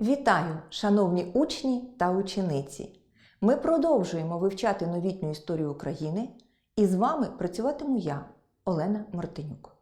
Вітаю, шановні учні та учениці! Ми продовжуємо вивчати новітню історію України і з вами працюватиму я, Олена Мартинюк.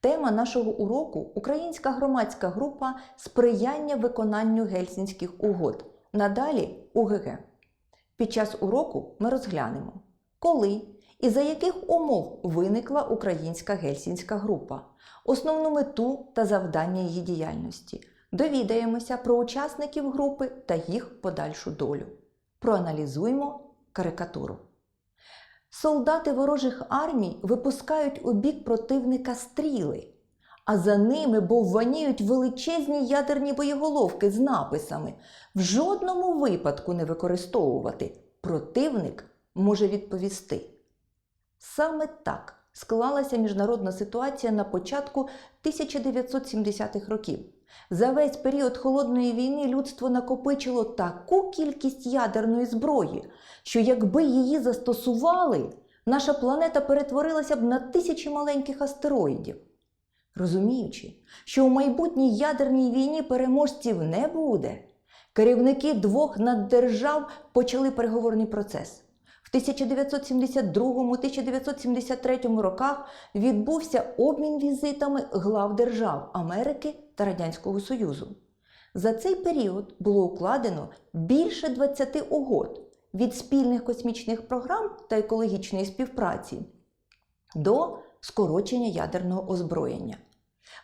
Тема нашого уроку Українська громадська група сприяння виконанню гельсінських угод. Надалі УГГ. Під час уроку ми розглянемо, коли і за яких умов виникла Українська гельсінська група, основну мету та завдання її діяльності. Довідаємося про учасників групи та їх подальшу долю. Проаналізуємо карикатуру. Солдати ворожих армій випускають у бік противника стріли, а за ними бовваніють величезні ядерні боєголовки з написами в жодному випадку не використовувати. Противник може відповісти. Саме так склалася міжнародна ситуація на початку 1970-х років. За весь період холодної війни людство накопичило таку кількість ядерної зброї, що якби її застосували, наша планета перетворилася б на тисячі маленьких астероїдів. Розуміючи, що у майбутній ядерній війні переможців не буде, керівники двох наддержав почали переговорний процес. В 1972-1973 роках відбувся обмін візитами глав держав Америки та Радянського Союзу. За цей період було укладено більше 20 угод від спільних космічних програм та екологічної співпраці до скорочення ядерного озброєння.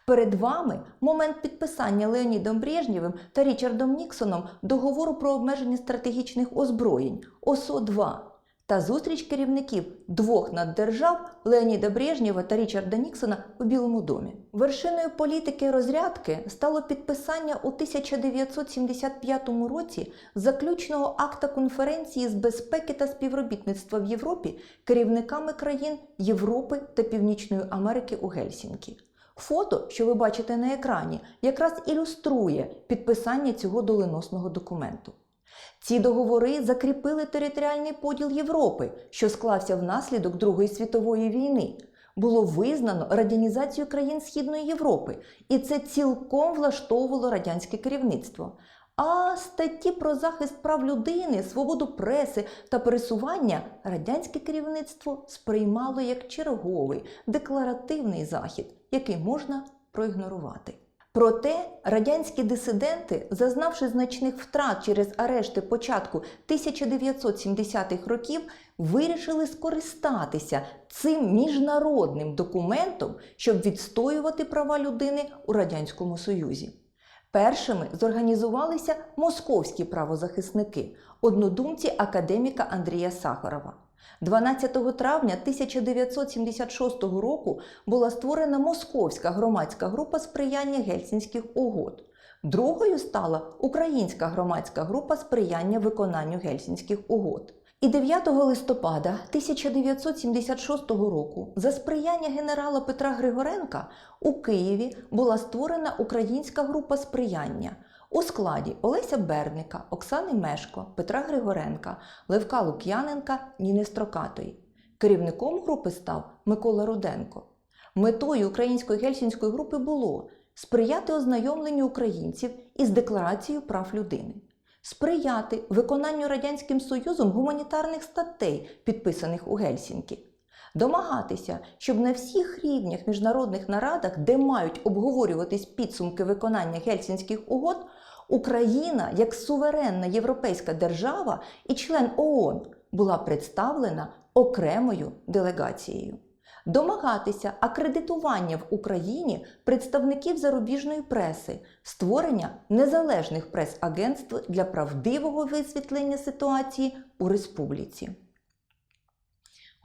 Перед вами момент підписання Леонідом Брежнєвим та Річардом Ніксоном договору про обмеження стратегічних озброєнь ОСО-2 та зустріч керівників двох наддержав Леоніда Брежнєва та Річарда Ніксона у Білому домі. Вершиною політики розрядки стало підписання у 1975 році заключного акта конференції з безпеки та співробітництва в Європі керівниками країн Європи та Північної Америки у Гельсінкі. Фото, що ви бачите на екрані, якраз ілюструє підписання цього доленосного документу. Ці договори закріпили територіальний поділ Європи, що склався внаслідок Другої світової війни. Було визнано радянізацію країн Східної Європи, і це цілком влаштовувало радянське керівництво. А статті про захист прав людини, свободу преси та пересування радянське керівництво сприймало як черговий декларативний захід, який можна проігнорувати. Проте радянські дисиденти, зазнавши значних втрат через арешти початку 1970-х років, вирішили скористатися цим міжнародним документом, щоб відстоювати права людини у Радянському Союзі. Першими зорганізувалися московські правозахисники, однодумці академіка Андрія Сахарова. 12 травня 1976 року була створена Московська громадська група сприяння гельсінських угод. Другою стала Українська громадська група сприяння виконанню гельсінських угод. І 9 листопада 1976 року за сприяння генерала Петра Григоренка у Києві була створена Українська група сприяння у складі Олеся Берника, Оксани Мешко, Петра Григоренка, Левка Лук'яненка, Ніни Строкатої. Керівником групи став Микола Руденко. Метою Української гельсінської групи було сприяти ознайомленню українців із Декларацією прав людини, сприяти виконанню Радянським Союзом гуманітарних статей, підписаних у Гельсінкі, домагатися, щоб на всіх рівнях міжнародних нарадах, де мають обговорюватись підсумки виконання гельсінських угод, Україна як суверенна європейська держава і член ООН була представлена окремою делегацією. Домагатися акредитування в Україні представників зарубіжної преси, створення незалежних прес-агентств для правдивого висвітлення ситуації у республіці.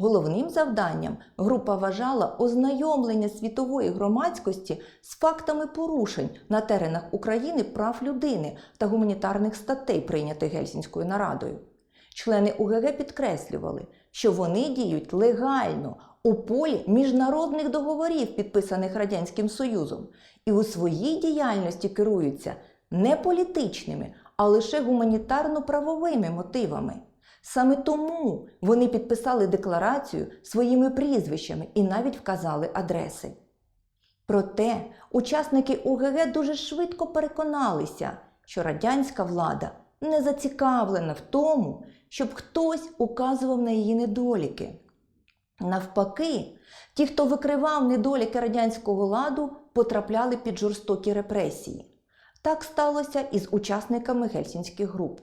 Головним завданням група вважала ознайомлення світової громадськості з фактами порушень на теренах України прав людини та гуманітарних статей, прийнятих Гельсінською нарадою. Члени УГГ підкреслювали, що вони діють легально у полі міжнародних договорів, підписаних Радянським Союзом, і у своїй діяльності керуються не політичними, а лише гуманітарно-правовими мотивами. Саме тому вони підписали декларацію своїми прізвищами і навіть вказали адреси. Проте учасники УГГ дуже швидко переконалися, що радянська влада не зацікавлена в тому, щоб хтось указував на її недоліки. Навпаки, ті, хто викривав недоліки радянського ладу, потрапляли під жорстокі репресії. Так сталося і з учасниками гельсінських груп.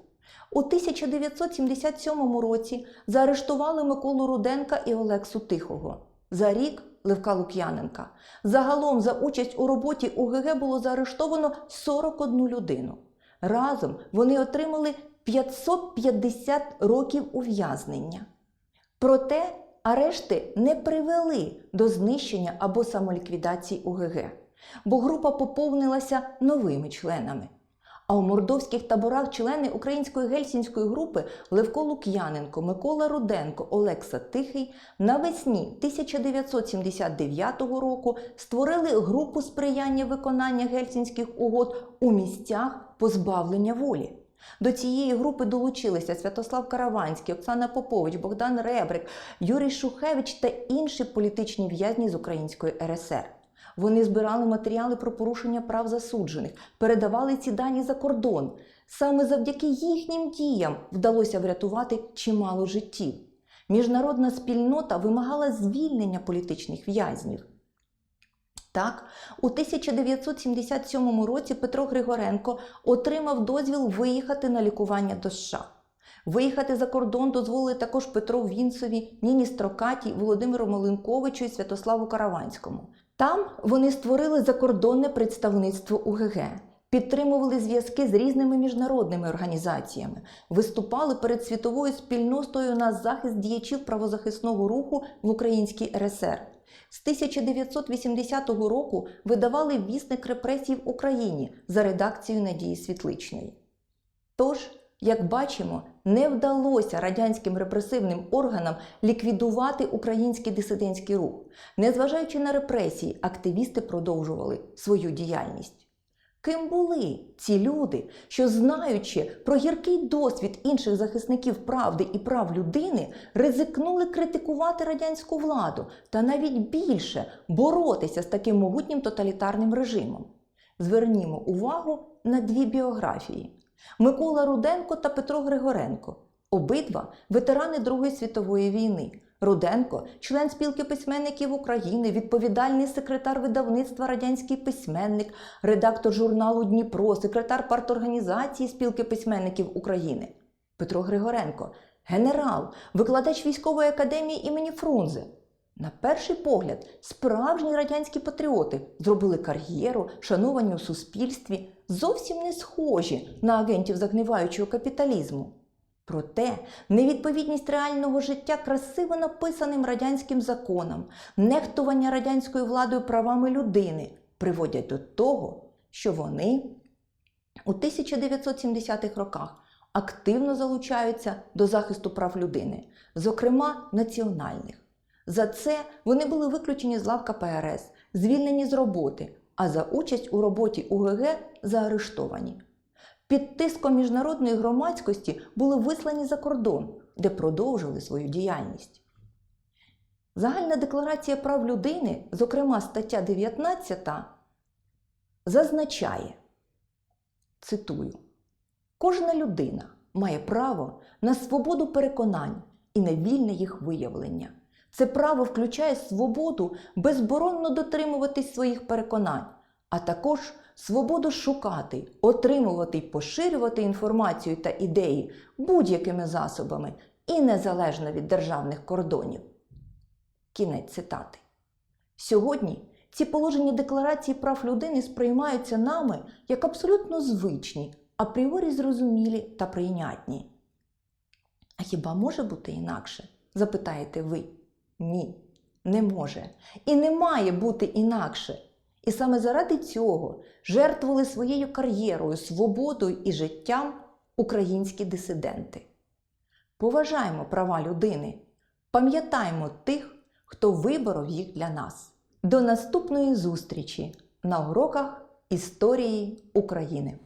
У 1977 році заарештували Миколу Руденка і Олексу Тихого. За рік Левка Лук'яненка. Загалом за участь у роботі УГГ було заарештовано 41 людину. Разом вони отримали 550 років ув'язнення. Проте арешти не привели до знищення або самоліквідації УГГ, бо група поповнилася новими членами. А у мордовських таборах члени української гельсінської групи Левко Лук'яненко, Микола Руденко, Олекса Тихий навесні 1979 року створили групу сприяння виконання гельсінських угод у місцях позбавлення волі. До цієї групи долучилися Святослав Караванський, Оксана Попович, Богдан Ребрик, Юрій Шухевич та інші політичні в'язні з Української РСР. Вони збирали матеріали про порушення прав засуджених, передавали ці дані за кордон. Саме завдяки їхнім діям вдалося врятувати чимало життів. Міжнародна спільнота вимагала звільнення політичних в'язнів. Так, у 1977 році Петро Григоренко отримав дозвіл виїхати на лікування до США. Виїхати за кордон дозволили також Петру Вінцові, Ніні Строкатій, Володимиру Маленковичу і Святославу Караванському. Там вони створили закордонне представництво УГГ, підтримували зв'язки з різними міжнародними організаціями, виступали перед світовою спільнотою на захист діячів правозахисного руху в Українській РСР. З 1980 року видавали вісник репресій в Україні за редакцією Надії Світличної. Тож, як бачимо, не вдалося радянським репресивним органам ліквідувати український дисидентський рух. Незважаючи на репресії, активісти продовжували свою діяльність. Ким були ці люди, що, знаючи про гіркий досвід інших захисників правди і прав людини, ризикнули критикувати радянську владу та навіть більше боротися з таким могутнім тоталітарним режимом? Звернімо увагу на дві біографії. Микола Руденко та Петро Григоренко. Обидва ветерани Другої світової війни. Руденко, член спілки письменників України, відповідальний секретар видавництва Радянський письменник, редактор журналу Дніпро, секретар парторганізації спілки письменників України. Петро Григоренко, генерал, викладач військової академії імені Фрунзе. На перший погляд, справжні радянські патріоти зробили кар'єру, шановані у суспільстві, зовсім не схожі на агентів загниваючого капіталізму. Проте невідповідність реального життя красиво написаним радянським законам, нехтування радянською владою правами людини приводять до того, що вони у 1970-х роках активно залучаються до захисту прав людини, зокрема національних. За це вони були виключені з лав КПРС, звільнені з роботи, а за участь у роботі УГГ заарештовані. Під тиском міжнародної громадськості були вислані за кордон, де продовжили свою діяльність. Загальна декларація прав людини, зокрема стаття 19, зазначає, цитую, кожна людина має право на свободу переконань і на вільне їх виявлення. Це право включає свободу безборонно дотримуватись своїх переконань, а також свободу шукати, отримувати і поширювати інформацію та ідеї будь-якими засобами і незалежно від державних кордонів. Кінець цитати. Сьогодні ці положення Декларації прав людини сприймаються нами як абсолютно звичні, апріорі зрозумілі та прийнятні. А хіба може бути інакше? запитаєте ви. Ні, не може. І не має бути інакше. І саме заради цього жертвували своєю кар'єрою, свободою і життям українські дисиденти. Поважаємо права людини, пам'ятаємо тих, хто виборов їх для нас. До наступної зустрічі на уроках історії України.